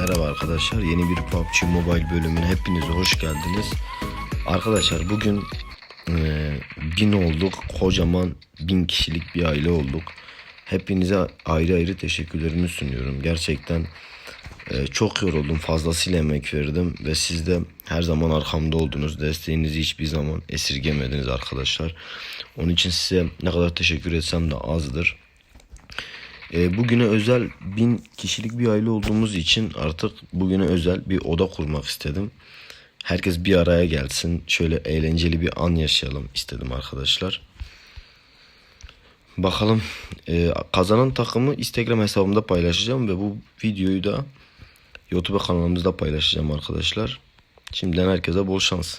Merhaba arkadaşlar. Yeni bir PUBG Mobile bölümüne hepiniz hoş geldiniz. Arkadaşlar bugün e, bin olduk. Kocaman bin kişilik bir aile olduk. Hepinize ayrı ayrı teşekkürlerimi sunuyorum. Gerçekten e, çok yoruldum. Fazlasıyla emek verdim. Ve siz de her zaman arkamda oldunuz. Desteğinizi hiçbir zaman esirgemediniz arkadaşlar. Onun için size ne kadar teşekkür etsem de azdır. E, bugüne özel bin kişilik bir aile olduğumuz için artık bugüne özel bir oda kurmak istedim. Herkes bir araya gelsin. Şöyle eğlenceli bir an yaşayalım istedim arkadaşlar. Bakalım e, kazanan takımı Instagram hesabımda paylaşacağım ve bu videoyu da YouTube kanalımızda paylaşacağım arkadaşlar. Şimdiden herkese bol şans.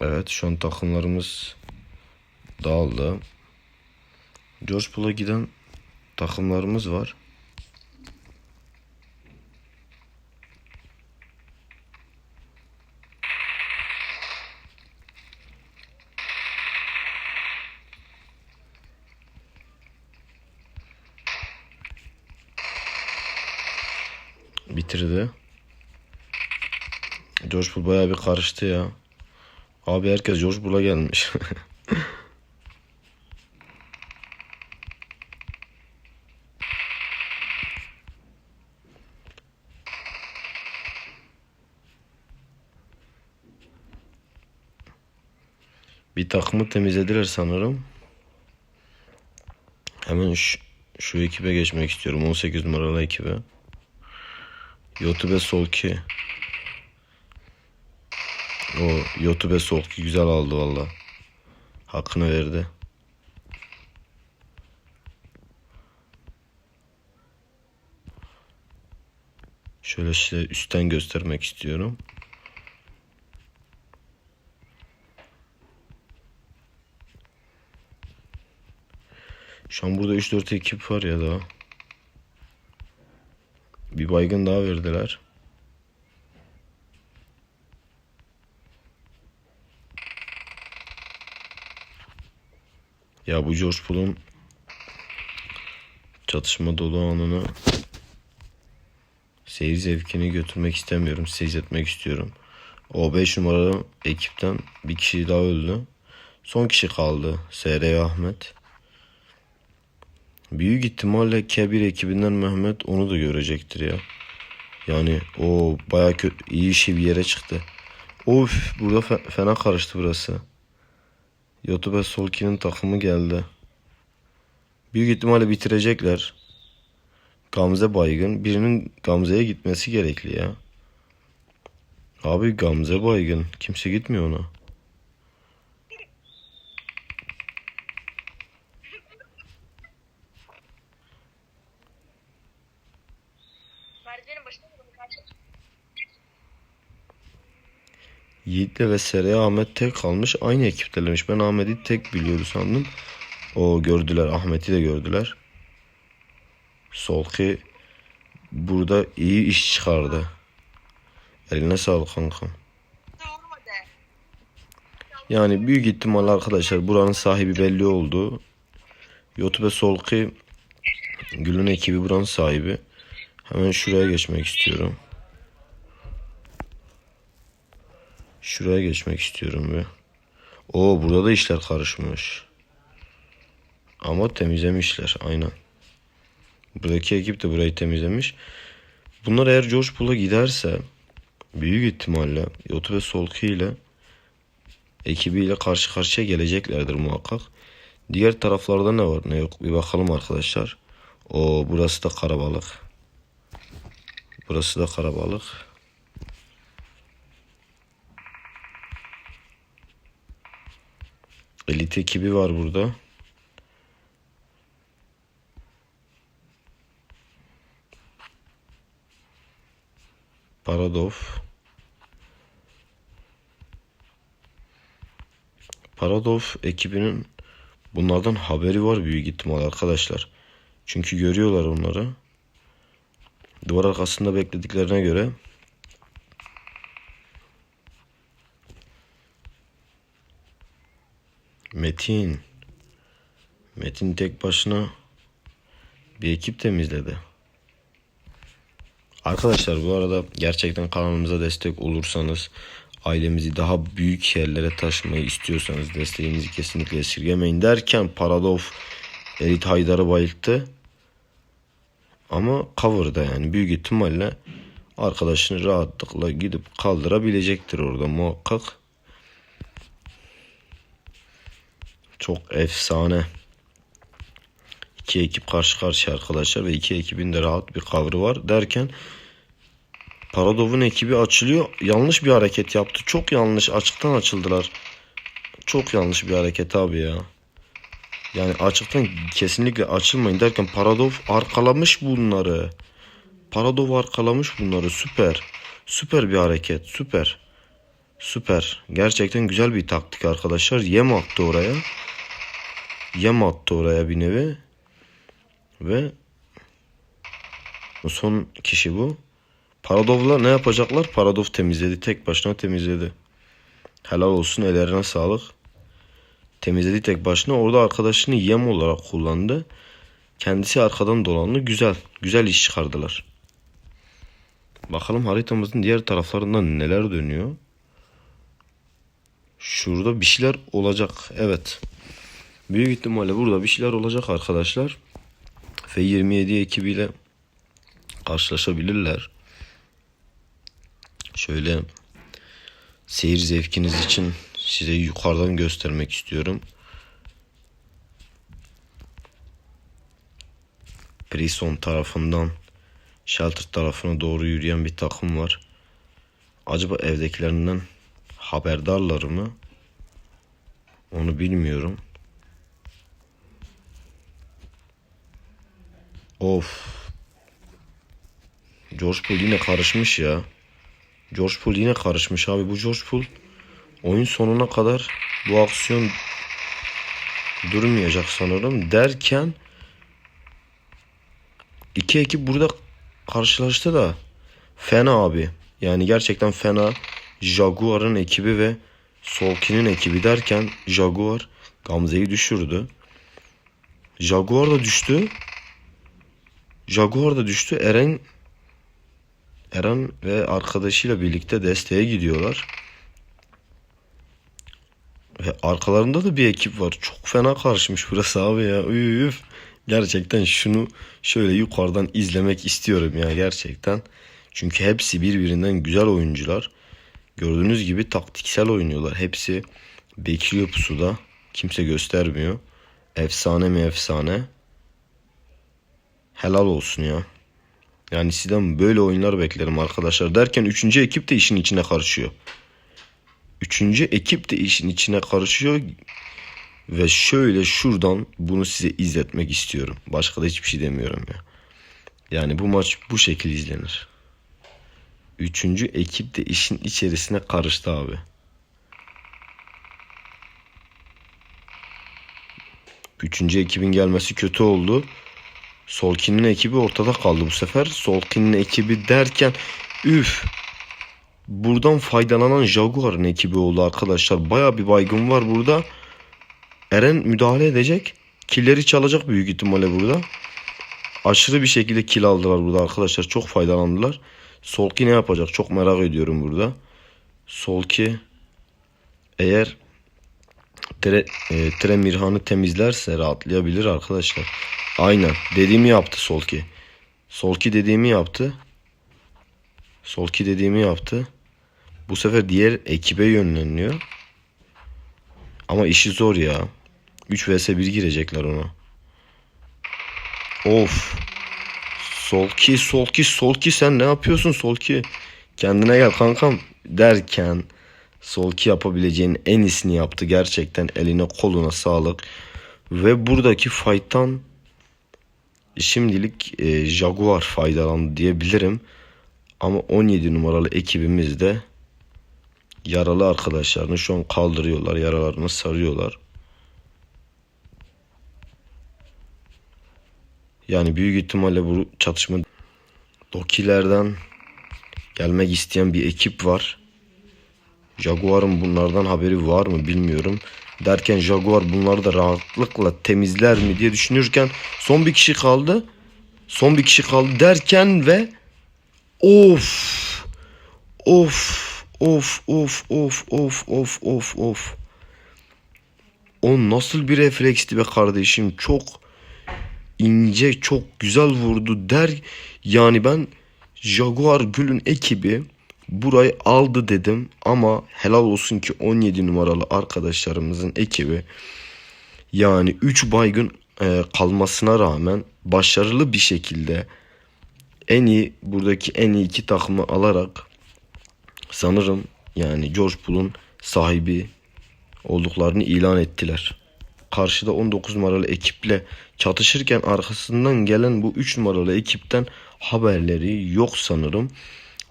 Evet şu an takımlarımız dağıldı. George Pool'a giden takımlarımız var. Bitirdi. George Pool bayağı bir karıştı ya. Abi herkes George Pool'a gelmiş. Bir takımı temizlediler sanırım. Hemen şu, şu ekibe geçmek istiyorum. 18 numaralı ekibe. YouTube Solki. O YouTube Solki güzel aldı valla. Hakkını verdi. Şöyle size üstten göstermek istiyorum. Şu an burada 3-4 ekip var ya daha. Bir baygın daha verdiler. Ya bu George Pool'un çatışma dolu anını seyir zevkini götürmek istemiyorum. Seyretmek istiyorum. O 5 numaralı ekipten bir kişi daha öldü. Son kişi kaldı. SR Ahmet. Büyük ihtimalle Kebir ekibinden Mehmet onu da görecektir ya. Yani o baya kötü iyi işi bir yere çıktı. Of burada fe- fena karıştı burası. YouTube Solki'nin takımı geldi. Büyük ihtimalle bitirecekler. Gamze baygın. Birinin Gamze'ye gitmesi gerekli ya. Abi Gamze baygın. Kimse gitmiyor ona. Merdivenin başında mı? Karşı. Yiğit'le ve Seraya Ahmet tek kalmış. Aynı ekiptelermiş. Ben Ahmet'i tek biliyordu sandım. O gördüler. Ahmet'i de gördüler. Solki burada iyi iş çıkardı. Eline sağlık de. Yani büyük ihtimalle arkadaşlar buranın sahibi belli oldu. YouTube Solki Gül'ün ekibi buranın sahibi. Hemen şuraya geçmek istiyorum. Şuraya geçmek istiyorum ve. O burada da işler karışmış. Ama temizlemişler aynen. Buradaki ekip de burayı temizlemiş. Bunlar eğer George Pool'a giderse büyük ihtimalle YouTube Solki ile ekibiyle karşı karşıya geleceklerdir muhakkak. Diğer taraflarda ne var ne yok bir bakalım arkadaşlar. O burası da karabalık. Burası da karabalık. Elit ekibi var burada. Paradov. Paradov ekibinin bunlardan haberi var büyük ihtimal arkadaşlar. Çünkü görüyorlar onları. Duvar arkasında beklediklerine göre Metin Metin tek başına Bir ekip temizledi. Arkadaşlar bu arada gerçekten kanalımıza destek olursanız ailemizi daha büyük yerlere taşımayı istiyorsanız desteğinizi kesinlikle esirgemeyin derken Paradov Elit Haydar'ı bayılttı. Ama cover'da yani büyük ihtimalle arkadaşını rahatlıkla gidip kaldırabilecektir orada muhakkak. Çok efsane. İki ekip karşı karşıya arkadaşlar ve iki ekibin de rahat bir cover'ı var derken Paradov'un ekibi açılıyor. Yanlış bir hareket yaptı. Çok yanlış. Açıktan açıldılar. Çok yanlış bir hareket abi ya. Yani açıktan kesinlikle açılmayın derken Paradov arkalamış bunları. Paradov arkalamış bunları. Süper. Süper bir hareket. Süper. Süper. Gerçekten güzel bir taktik arkadaşlar. Yem attı oraya. Yem attı oraya bir nevi. Ve son kişi bu. Paradov'la ne yapacaklar? Paradov temizledi. Tek başına temizledi. Helal olsun ellerine sağlık. Temizledi tek başına. Orada arkadaşını yem olarak kullandı. Kendisi arkadan dolandı. Güzel. Güzel iş çıkardılar. Bakalım haritamızın diğer taraflarından neler dönüyor. Şurada bir şeyler olacak. Evet. Büyük ihtimalle burada bir şeyler olacak arkadaşlar. F27 ekibiyle karşılaşabilirler. Şöyle seyir zevkiniz için size yukarıdan göstermek istiyorum. Prison tarafından Shelter tarafına doğru yürüyen bir takım var. Acaba evdekilerinden haberdarlar mı? Onu bilmiyorum. Of. George Poole yine karışmış ya. George Poole yine karışmış abi. Bu George Poole oyun sonuna kadar bu aksiyon durmayacak sanırım derken iki ekip burada karşılaştı da fena abi. Yani gerçekten fena. Jaguar'ın ekibi ve Solkin'in ekibi derken Jaguar Gamze'yi düşürdü. Jaguar da düştü. Jaguar da düştü. Eren Eren ve arkadaşıyla birlikte desteğe gidiyorlar. Ve arkalarında da bir ekip var. Çok fena karışmış burası abi ya. Üf. Gerçekten şunu şöyle yukarıdan izlemek istiyorum ya gerçekten. Çünkü hepsi birbirinden güzel oyuncular. Gördüğünüz gibi taktiksel oynuyorlar. Hepsi bekliyor pusuda. Kimse göstermiyor. Efsane mi efsane. Helal olsun ya. Yani sizden böyle oyunlar beklerim arkadaşlar derken üçüncü ekip de işin içine karışıyor. Üçüncü ekip de işin içine karışıyor. Ve şöyle şuradan bunu size izletmek istiyorum. Başka da hiçbir şey demiyorum ya. Yani bu maç bu şekil izlenir. Üçüncü ekip de işin içerisine karıştı abi. Üçüncü ekibin gelmesi kötü oldu. Solkin'in ekibi ortada kaldı bu sefer. Solkin'in ekibi derken üf. Buradan faydalanan Jaguar'ın ekibi oldu arkadaşlar. Baya bir baygın var burada. Eren müdahale edecek. Killeri çalacak büyük ihtimalle burada. Aşırı bir şekilde kill aldılar burada arkadaşlar. Çok faydalandılar. Solki ne yapacak? Çok merak ediyorum burada. Solki eğer Tre, e, Tre Mirhan'ı temizlerse rahatlayabilir arkadaşlar. Aynen. Dediğimi yaptı Solki. Solki dediğimi yaptı. Solki dediğimi yaptı. Bu sefer diğer ekibe yönleniyor. Ama işi zor ya. 3 vs 1 girecekler ona. Of. Solki, Solki, Solki sen ne yapıyorsun Solki? Kendine gel kankam derken Solki yapabileceğin en iyisini yaptı. Gerçekten eline koluna sağlık. Ve buradaki fight'tan şimdilik e, Jaguar faydalandı diyebilirim. Ama 17 numaralı ekibimiz de yaralı arkadaşlarını şu an kaldırıyorlar. Yaralarını sarıyorlar. Yani büyük ihtimalle bu çatışma Dokilerden gelmek isteyen bir ekip var. Jaguar'ın bunlardan haberi var mı bilmiyorum. Derken Jaguar bunları da rahatlıkla temizler mi diye düşünürken son bir kişi kaldı. Son bir kişi kaldı derken ve of of of of of of of of of. O nasıl bir refleksti be kardeşim? Çok ince çok güzel vurdu der. Yani ben Jaguar Gül'ün ekibi burayı aldı dedim ama helal olsun ki 17 numaralı arkadaşlarımızın ekibi yani 3 baygın e, kalmasına rağmen başarılı bir şekilde en iyi buradaki en iyi iki takımı alarak sanırım yani George Pool'un sahibi olduklarını ilan ettiler. Karşıda 19 numaralı ekiple çatışırken arkasından gelen bu 3 numaralı ekipten haberleri yok sanırım.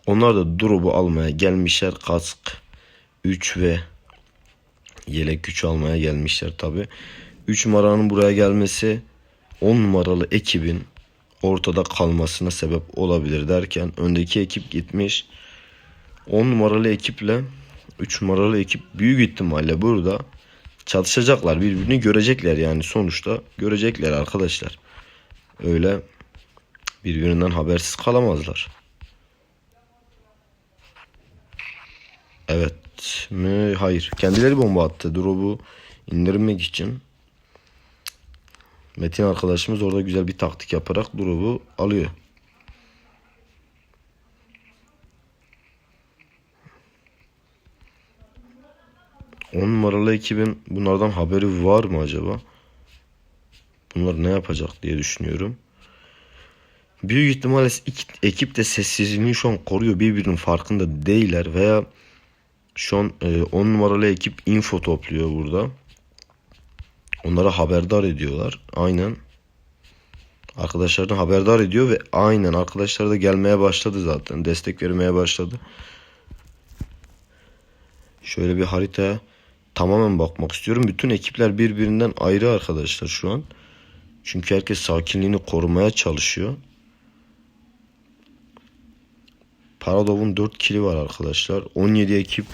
Onlar da drop'u almaya gelmişler. Kask 3 ve yelek güç almaya gelmişler tabi. 3 numaranın buraya gelmesi 10 numaralı ekibin ortada kalmasına sebep olabilir derken öndeki ekip gitmiş. 10 numaralı ekiple 3 numaralı ekip büyük ihtimalle burada çatışacaklar. Birbirini görecekler yani sonuçta görecekler arkadaşlar. Öyle birbirinden habersiz kalamazlar. Evet mi? Hayır. Kendileri bomba attı. Drop'u indirmek için. Metin arkadaşımız orada güzel bir taktik yaparak drop'u alıyor. On numaralı ekibin bunlardan haberi var mı acaba? Bunlar ne yapacak diye düşünüyorum. Büyük ihtimalle ekip de sessizliğini şu an koruyor. Birbirinin farkında değiller veya şu an 10 numaralı ekip info topluyor burada. Onlara haberdar ediyorlar. Aynen. Arkadaşlarını haberdar ediyor ve aynen arkadaşlar da gelmeye başladı zaten. Destek vermeye başladı. Şöyle bir haritaya tamamen bakmak istiyorum. Bütün ekipler birbirinden ayrı arkadaşlar şu an. Çünkü herkes sakinliğini korumaya çalışıyor. Paradov'un 4 kili var arkadaşlar. 17 ekip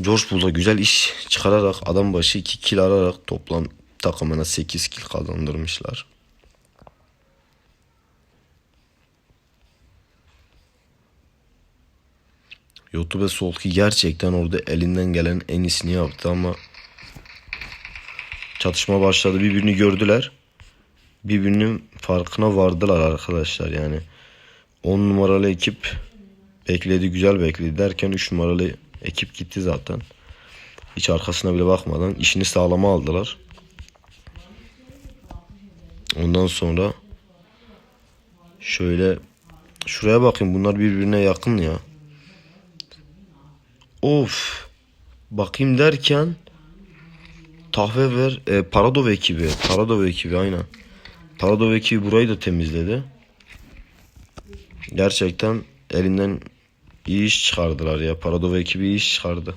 George Bull'da güzel iş çıkararak adam başı 2 kill alarak toplam takımına 8 kill kazandırmışlar. YouTube Solki gerçekten orada elinden gelen en iyisini yaptı ama çatışma başladı birbirini gördüler. Birbirinin farkına vardılar arkadaşlar yani. 10 numaralı ekip bekledi güzel bekledi derken 3 numaralı ekip gitti zaten. Hiç arkasına bile bakmadan işini sağlama aldılar. Ondan sonra şöyle şuraya bakın bunlar birbirine yakın ya. Of. Bakayım derken Tahve ver e, Paradov ekibi. Paradov ekibi aynen. Paradov ekibi burayı da temizledi. Gerçekten elinden iyi iş çıkardılar ya. Paradov ekibi iyi iş çıkardı.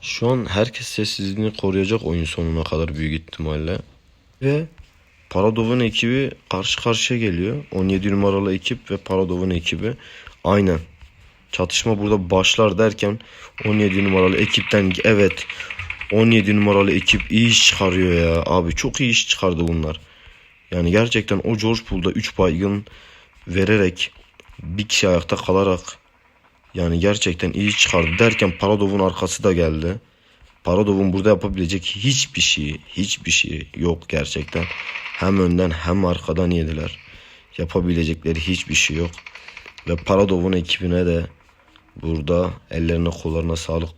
Şu an herkes sessizliğini koruyacak oyun sonuna kadar büyük ihtimalle. Ve Paradov'un ekibi karşı karşıya geliyor. 17 numaralı ekip ve Paradov'un ekibi. Aynen. Çatışma burada başlar derken 17 numaralı ekipten evet 17 numaralı ekip iyi iş çıkarıyor ya. Abi çok iyi iş çıkardı bunlar. Yani gerçekten o George Pool'da 3 baygın vererek bir kişi ayakta kalarak yani gerçekten iyi çıkardı derken Paradov'un arkası da geldi. Paradov'un burada yapabilecek hiçbir şey, hiçbir şey yok gerçekten. Hem önden hem arkadan yediler. Yapabilecekleri hiçbir şey yok. Ve Paradov'un ekibine de burada ellerine kollarına sağlık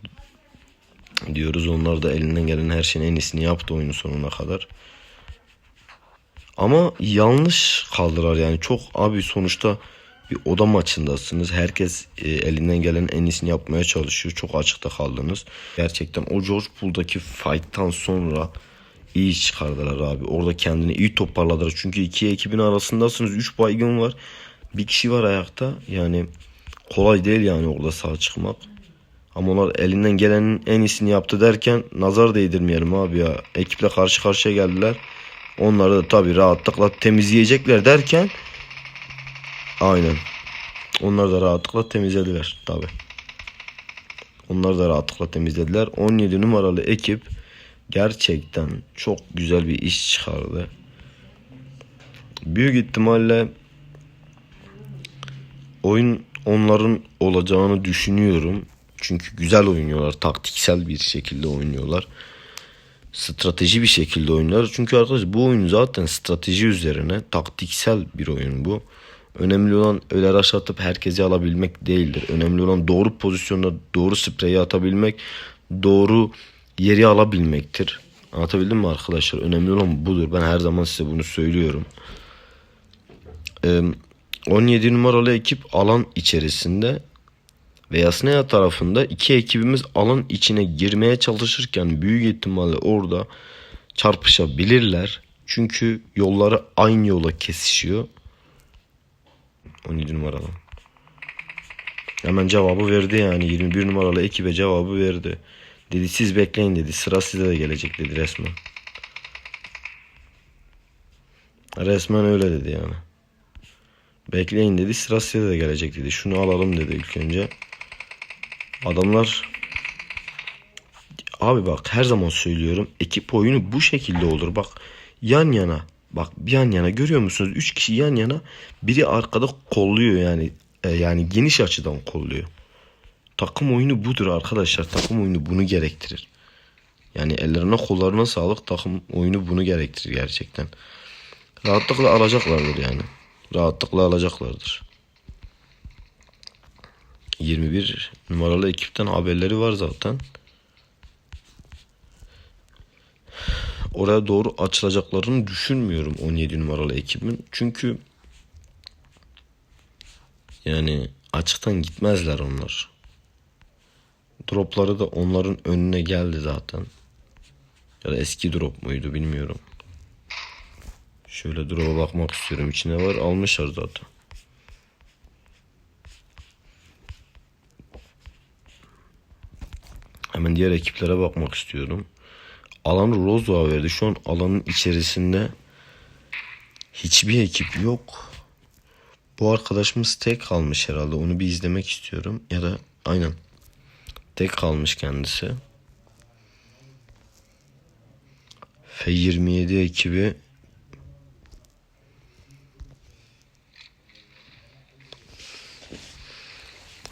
diyoruz. Onlar da elinden gelen her şeyin en iyisini yaptı oyunun sonuna kadar. Ama yanlış kaldılar yani çok abi sonuçta bir oda maçındasınız. Herkes e, elinden gelen en iyisini yapmaya çalışıyor. Çok açıkta kaldınız. Gerçekten o George Pool'daki fight'tan sonra iyi çıkardılar abi. Orada kendini iyi toparladılar. Çünkü iki ekibin arasındasınız. Üç baygın var. Bir kişi var ayakta. Yani kolay değil yani orada sağ çıkmak. Ama onlar elinden gelenin en iyisini yaptı derken nazar değdirmeyelim abi ya. Ekiple karşı karşıya geldiler. Onları da tabii rahatlıkla temizleyecekler derken aynen. Onlar da rahatlıkla temizlediler tabii. Onlar da rahatlıkla temizlediler. 17 numaralı ekip gerçekten çok güzel bir iş çıkardı. büyük ihtimalle oyun onların olacağını düşünüyorum. Çünkü güzel oynuyorlar. Taktiksel bir şekilde oynuyorlar. Strateji bir şekilde oynuyorlar. Çünkü arkadaşlar bu oyun zaten strateji üzerine taktiksel bir oyun bu. Önemli olan öyle rush atıp herkesi alabilmek değildir. Önemli olan doğru pozisyonda doğru spreyi atabilmek, doğru yeri alabilmektir. Anlatabildim mi arkadaşlar? Önemli olan budur. Ben her zaman size bunu söylüyorum. Ee, 17 numaralı ekip alan içerisinde ve Yasnaya tarafında iki ekibimiz alan içine girmeye çalışırken büyük ihtimalle orada çarpışabilirler. Çünkü yolları aynı yola kesişiyor. 17 numaralı. Hemen cevabı verdi yani 21 numaralı ekibe cevabı verdi. Dedi siz bekleyin dedi sıra size de gelecek dedi resmen. Resmen öyle dedi yani. Bekleyin dedi sıra size de gelecek dedi. Şunu alalım dedi ilk önce. Adamlar Abi bak her zaman söylüyorum ekip oyunu bu şekilde olur. Bak yan yana bak yan yana görüyor musunuz? Üç kişi yan yana biri arkada kolluyor yani e, yani geniş açıdan kolluyor. Takım oyunu budur arkadaşlar. Takım oyunu bunu gerektirir. Yani ellerine kollarına sağlık takım oyunu bunu gerektirir gerçekten. Rahatlıkla alacaklardır yani. Rahatlıkla alacaklardır. 21 numaralı ekipten haberleri var zaten. Oraya doğru açılacaklarını düşünmüyorum 17 numaralı ekibin. Çünkü yani açıktan gitmezler onlar. Dropları da onların önüne geldi zaten. Ya da eski drop muydu bilmiyorum. Şöyle drop'a bakmak istiyorum. İçine var almışlar zaten. Hemen diğer ekiplere bakmak istiyorum. Alanı Rozo'a verdi. Şu an alanın içerisinde hiçbir ekip yok. Bu arkadaşımız tek kalmış herhalde. Onu bir izlemek istiyorum. Ya da aynen. Tek kalmış kendisi. F27 ekibi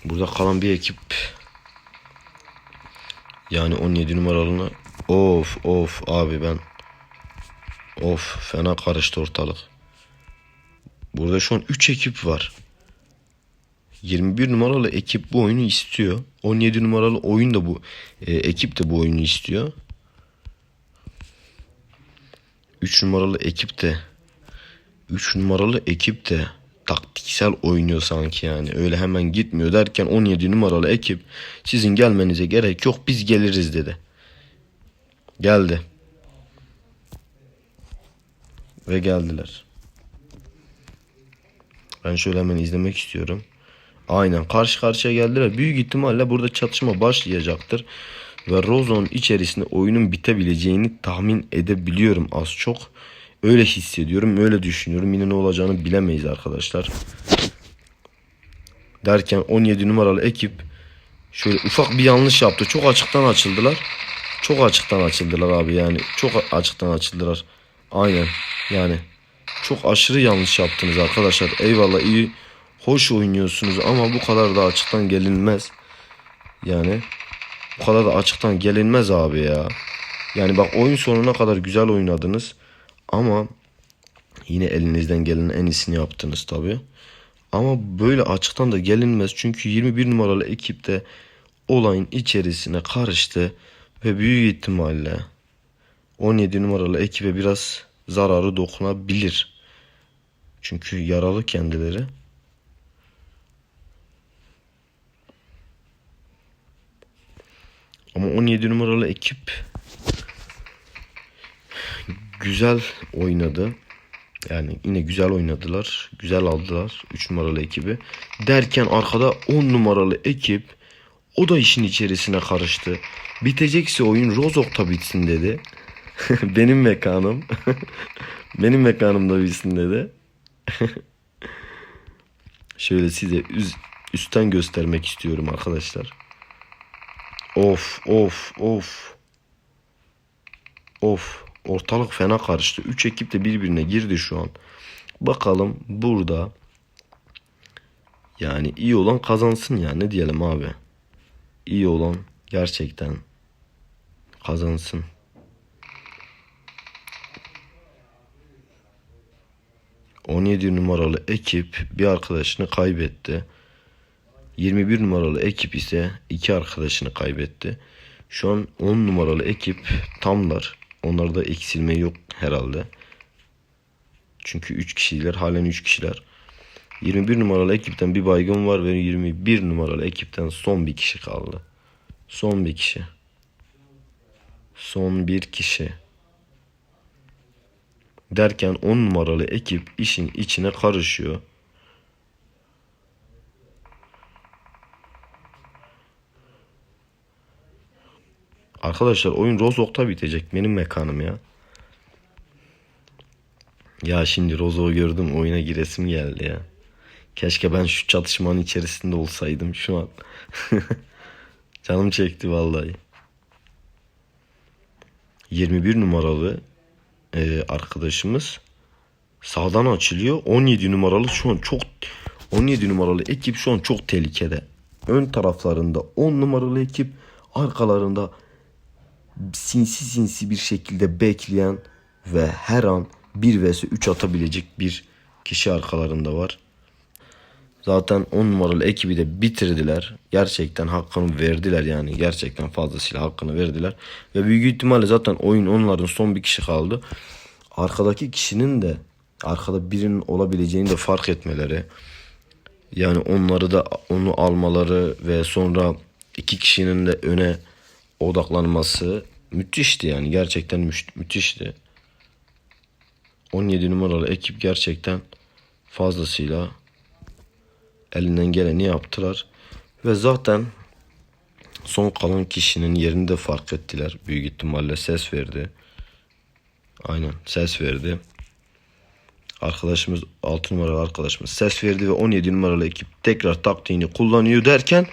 Burada kalan bir ekip yani 17 numaralını of of abi ben of fena karıştı ortalık. Burada şu an 3 ekip var. 21 numaralı ekip bu oyunu istiyor. 17 numaralı oyun da bu e, ekip de bu oyunu istiyor. 3 numaralı ekip de 3 numaralı ekip de taktiksel oynuyor sanki yani. Öyle hemen gitmiyor derken 17 numaralı ekip sizin gelmenize gerek yok biz geliriz dedi. Geldi. Ve geldiler. Ben şöyle hemen izlemek istiyorum. Aynen karşı karşıya geldiler. Büyük ihtimalle burada çatışma başlayacaktır. Ve Rozon içerisinde oyunun bitebileceğini tahmin edebiliyorum az çok. Öyle hissediyorum, öyle düşünüyorum. Yine ne olacağını bilemeyiz arkadaşlar. Derken 17 numaralı ekip şöyle ufak bir yanlış yaptı. Çok açıktan açıldılar. Çok açıktan açıldılar abi yani. Çok açıktan açıldılar. Aynen yani. Çok aşırı yanlış yaptınız arkadaşlar. Eyvallah iyi. Hoş oynuyorsunuz ama bu kadar da açıktan gelinmez. Yani bu kadar da açıktan gelinmez abi ya. Yani bak oyun sonuna kadar güzel oynadınız. Ama yine elinizden gelen en iyisini yaptınız tabi. Ama böyle açıktan da gelinmez. Çünkü 21 numaralı ekipte olayın içerisine karıştı. Ve büyük ihtimalle 17 numaralı ekibe biraz zararı dokunabilir. Çünkü yaralı kendileri. Ama 17 numaralı ekip güzel oynadı. Yani yine güzel oynadılar. Güzel aldılar 3 numaralı ekibi. Derken arkada 10 numaralı ekip o da işin içerisine karıştı. Bitecekse oyun Rozok'ta bitsin dedi. Benim mekanım. Benim mekanımda bitsin dedi. Şöyle size üstten göstermek istiyorum arkadaşlar. Of of of. Of ortalık fena karıştı. 3 ekip de birbirine girdi şu an. Bakalım burada yani iyi olan kazansın ya ne diyelim abi. İyi olan gerçekten kazansın. ...17 numaralı ekip bir arkadaşını kaybetti. 21 numaralı ekip ise iki arkadaşını kaybetti. Şu an 10 numaralı ekip tamlar. Onlarda eksilme yok herhalde. Çünkü 3 kişiler halen 3 kişiler. 21 numaralı ekipten bir baygın var ve 21 numaralı ekipten son bir kişi kaldı. Son bir kişi. Son bir kişi. Derken 10 numaralı ekip işin içine karışıyor. Arkadaşlar oyun Rozok'ta bitecek. Benim mekanım ya. Ya şimdi Rozok'u gördüm oyuna giresim geldi ya. Keşke ben şu çatışmanın içerisinde olsaydım şu an. Canım çekti vallahi. 21 numaralı e, arkadaşımız sağdan açılıyor. 17 numaralı şu an çok 17 numaralı ekip şu an çok tehlikede. Ön taraflarında 10 numaralı ekip arkalarında sinsi sinsi bir şekilde bekleyen ve her an 1 vs 3 atabilecek bir kişi arkalarında var. Zaten 10 numaralı ekibi de bitirdiler. Gerçekten hakkını verdiler yani. Gerçekten fazlasıyla hakkını verdiler. Ve büyük ihtimalle zaten oyun onların son bir kişi kaldı. Arkadaki kişinin de arkada birinin olabileceğini de fark etmeleri. Yani onları da onu almaları ve sonra iki kişinin de öne odaklanması müthişti yani. Gerçekten müş- müthişti. 17 numaralı ekip gerçekten fazlasıyla elinden geleni yaptılar. Ve zaten son kalan kişinin yerini de fark ettiler. Büyük ihtimalle ses verdi. Aynen ses verdi. Arkadaşımız 6 numaralı arkadaşımız ses verdi ve 17 numaralı ekip tekrar taktiğini kullanıyor derken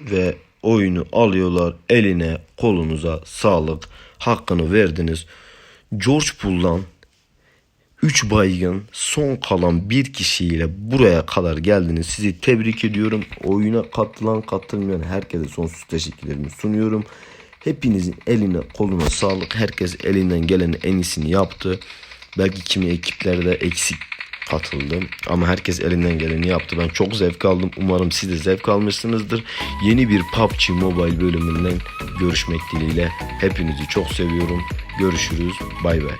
ve oyunu alıyorlar eline kolunuza sağlık hakkını verdiniz. George Pool'dan 3 baygın son kalan bir kişiyle buraya kadar geldiniz. Sizi tebrik ediyorum. Oyuna katılan katılmayan herkese sonsuz teşekkürlerimi sunuyorum. Hepinizin eline koluna sağlık. Herkes elinden gelenin en iyisini yaptı. Belki kimi ekiplerde eksik katıldı. Ama herkes elinden geleni yaptı. Ben çok zevk aldım. Umarım siz de zevk almışsınızdır. Yeni bir PUBG Mobile bölümünden görüşmek dileğiyle. Hepinizi çok seviyorum. Görüşürüz. Bay bay.